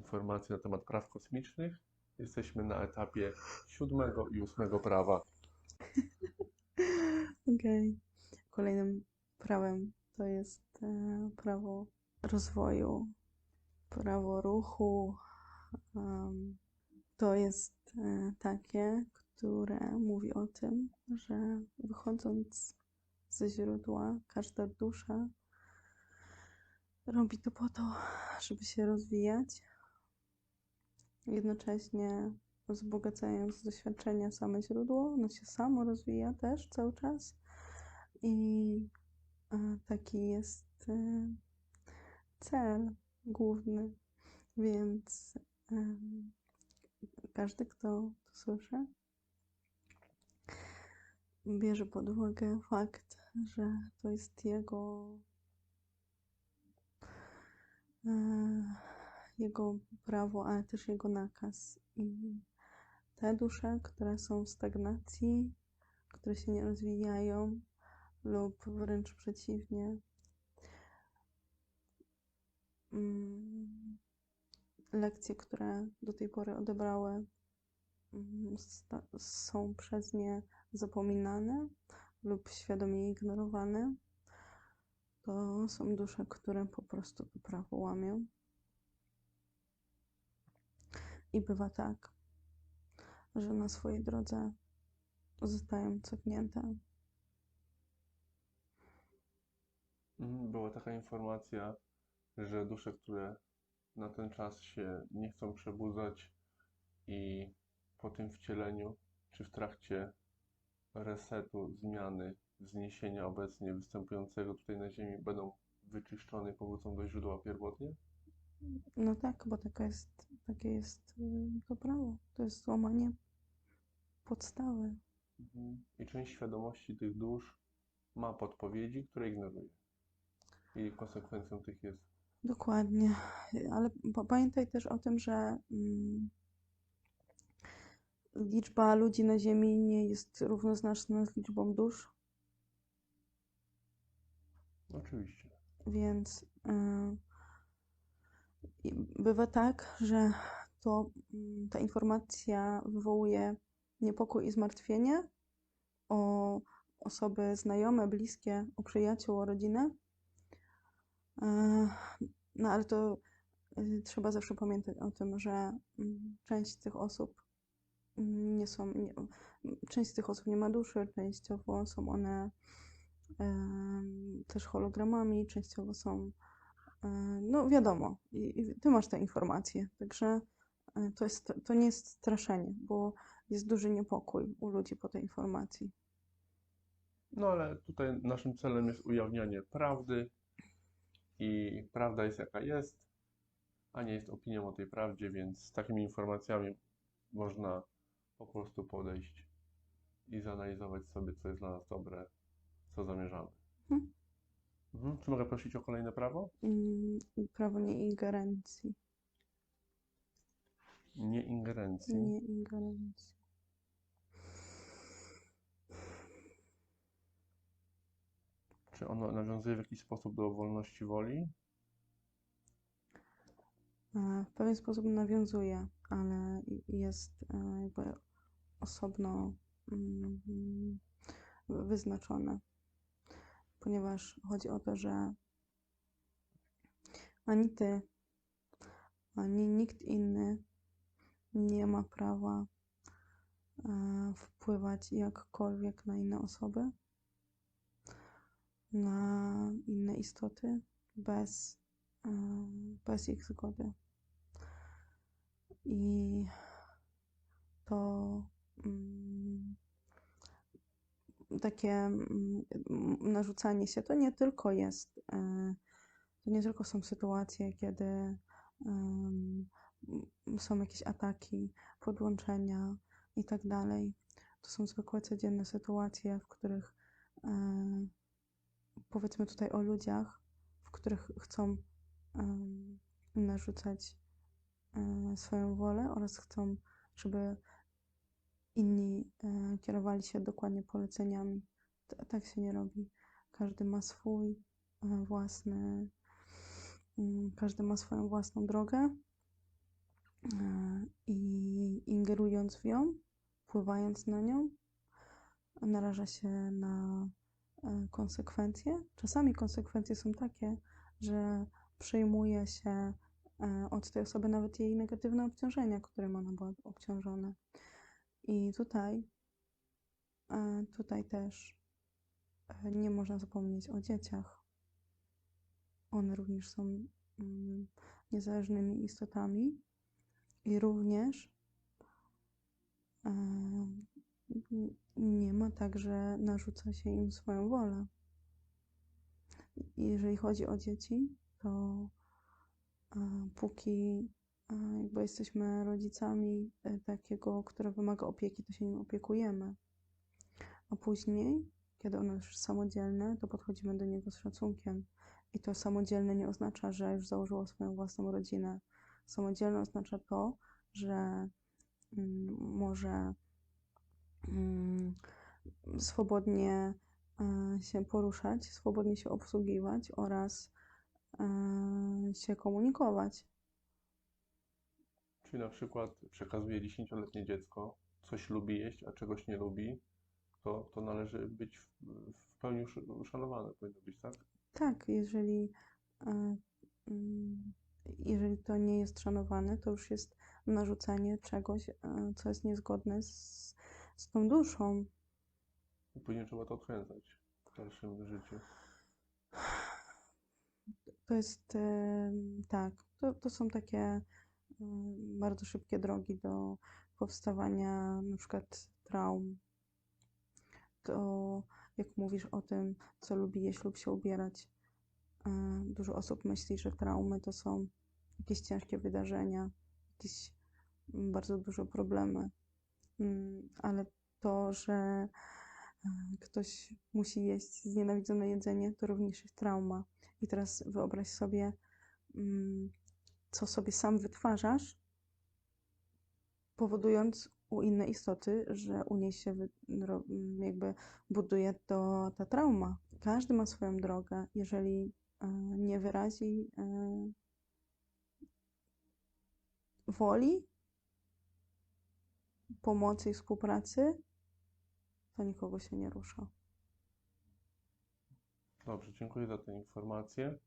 informacje na temat praw kosmicznych. Jesteśmy na etapie siódmego i ósmego prawa. Okej. Kolejnym prawem to jest e, prawo rozwoju, prawo ruchu. to jest e, takie, które mówi o tym, że wychodząc ze źródła, każda dusza robi to po to, żeby się rozwijać, jednocześnie wzbogacając doświadczenia same źródło, ono się samo rozwija też cały czas. I e, taki jest e, cel główny, więc każdy, kto to słyszy, bierze pod uwagę fakt, że to jest jego jego prawo, ale też jego nakaz. I te dusze, które są w stagnacji, które się nie rozwijają, lub wręcz przeciwnie, mm, lekcje, które do tej pory odebrały, mm, są przez nie zapominane lub świadomie ignorowane. To są dusze, które po prostu prawo łamią. I bywa tak, że na swojej drodze zostają cofnięte. Mhm, Była taka informacja, że dusze, które na ten czas się nie chcą przebudzać i po tym wcieleniu, czy w trakcie resetu, zmiany, zniesienia obecnie występującego tutaj na Ziemi będą wyczyszczone i powrócą do źródła pierwotnie? No tak, bo taka jest, takie jest y, to prawo. To jest złamanie podstawy. Mhm. I część świadomości tych dusz ma podpowiedzi, które ignoruje. I konsekwencją tych jest Dokładnie. Ale pa- pamiętaj też o tym, że mm, liczba ludzi na Ziemi nie jest równoznaczna z liczbą dusz, oczywiście. więc y, bywa tak, że to, mm, ta informacja wywołuje niepokój i zmartwienie o osoby znajome, bliskie, o przyjaciół, o rodzinę. E, No ale to y, trzeba zawsze pamiętać o tym, że mm, część tych osób mm, nie są, nie, część z tych osób nie ma duszy, częściowo są one też hologramami, częściowo są, no wiadomo, i, i ty masz te informacje, także e, to jest, to nie jest straszenie, bo jest duży niepokój u ludzi po tej informacji. No ale tutaj naszym celem jest ujawnianie prawdy i prawda jest jaka jest, a nie jest opinią o tej prawdzie, więc z takimi informacjami można po prostu podejść i zanalizować sobie, co jest dla nas dobre, co zamierzamy. Mhm. Mhm. Czy mogę prosić o kolejne prawo? Mm, Prawo nieingerencji. Nieingerencji. Nieingerencji. Czy ono nawiązuje w jakiś sposób do wolności woli? E, W pewien sposób nawiązuje, ale jest e, jakby osobno mm, wyznaczone, ponieważ chodzi o to, że ani ty, ani nikt inny nie ma prawa e, wpływać jakkolwiek na inne osoby, na inne istoty bez, e, bez ich zgody. I to mm, takie mm, narzucanie się to nie tylko jest, e, to nie tylko są sytuacje, kiedy są jakieś ataki, podłączenia i tak dalej. To są zwykłe codzienne sytuacje, w których e, powiedzmy tutaj o ludziach, w których chcą narzucać e, swoją wolę oraz chcą, żeby inni e, kierowali się dokładnie poleceniami. Tak się nie robi. Każdy ma swój e, własny, mm, każdy ma swoją własną drogę e, i ingerując w ją, wpływając na nią, naraża się na konsekwencje. Czasami konsekwencje są takie, że przyjmuje się od tej osoby nawet jej negatywne obciążenia, którym ona była obciążona. I tutaj, e, tutaj też e, nie można zapomnieć o dzieciach. One również są mm, niezależnymi istotami i również e, nie ma tak, że narzuca się im swoją wolę. Jeżeli chodzi o dzieci, to póki jakby jesteśmy rodzicami e, takiego, które wymaga opieki, to się nim opiekujemy. A później, kiedy ono już jest samodzielne, to podchodzimy do niego z szacunkiem. I to samodzielne nie oznacza, że już założyło swoją własną rodzinę. Samodzielne oznacza to, że mm, może mm, swobodnie e, się poruszać, swobodnie się obsługiwać oraz e, się komunikować. Czyli na przykład przekazuje 10-letnie dziecko, coś lubi jeść, a czegoś nie lubi, to, to należy być w, w pełni usz- uszanowane, powinno być, tak? Tak, jeżeli, e, mm, jeżeli to nie jest szanowane, to już jest narzucanie czegoś, e, co jest niezgodne z, z tą duszą. I później trzeba to odkręcać w dalszym życiu. To jest, e, tak, to, to są takie bardzo szybkie drogi do powstawania na przykład traum. To jak mówisz o tym, co lubi jeść lub się ubierać, e, dużo osób myśli, że traumy to są jakieś ciężkie wydarzenia, jakieś mm, bardzo duże problemy. Mm, Ale to, że e, ktoś musi jeść znienawidzone jedzenie, to również jest trauma. I teraz wyobraź sobie, mm, co sobie sam wytwarzasz, powodując u innej istoty, że u niej się jakby buduje to, ta trauma. Każdy ma swoją drogę. Jeżeli e, nie wyrazi e, woli, pomocy i współpracy, to nikogo się nie rusza. Dobrze, dziękuję za te informacje.